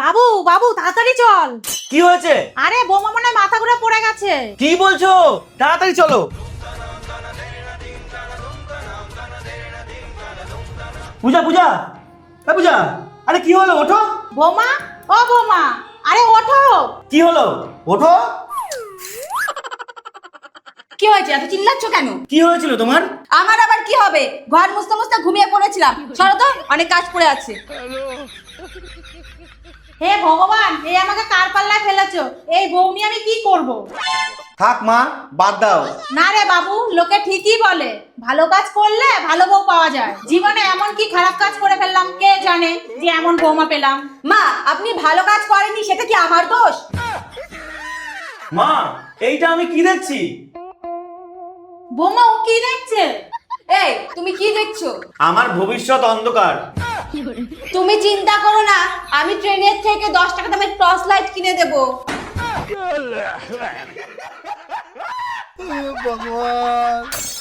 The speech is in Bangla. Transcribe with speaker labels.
Speaker 1: বাবু বাবু তাড়াতাড়ি চল।
Speaker 2: কি হয়েছে?
Speaker 1: আরে বোমা মনে হয় মাথা ঘুরে পড়ে গেছে।
Speaker 2: কি বলছো? তাড়াতাড়ি চলো। পূজা পূজা। এ পূজা আরে কি হলো ওঠো।
Speaker 1: বোমা ও বোমা আরে ওঠো।
Speaker 2: কি হলো? ওঠো।
Speaker 3: কি হয়েছে? এত চিল্লাচ্ছ কেন?
Speaker 2: কি হয়েছিল তোমার?
Speaker 3: আমার আবার কি হবে? ঘর মুছতে মুছতে ঘুমিয়ে পড়েছিলাম। চলো তো অনেক কাজ পড়ে আছে।
Speaker 1: হে ভগবান এই আমাকে কার পাল্লায় ফেলেছো? এই বউ নিয়ে আমি কি করব।
Speaker 2: থাক মা বাদ দাও।
Speaker 1: না রে বাবু লোকে ঠিকই বলে। ভালো কাজ করলে ভালো বউ পাওয়া যায়। জীবনে এমন কি খারাপ কাজ করে ফেললাম? কে জানে যে এমন বৌমা পেলাম।
Speaker 3: মা আপনি ভালো কাজ করেননি সেটা কি আমার দোষ?
Speaker 2: মা এইটা আমি কি দেখছি?
Speaker 1: বৌমা ও কি দেখছে?
Speaker 3: এই তুমি কি দেখছ?
Speaker 2: আমার ভবিষ্যৎ অন্ধকার।
Speaker 3: তুমি চিন্তা করো না, আমি ট্রেনের থেকে দশ টাকা দামের টর্চ লাইট কিনে দেব।
Speaker 4: ভগবান।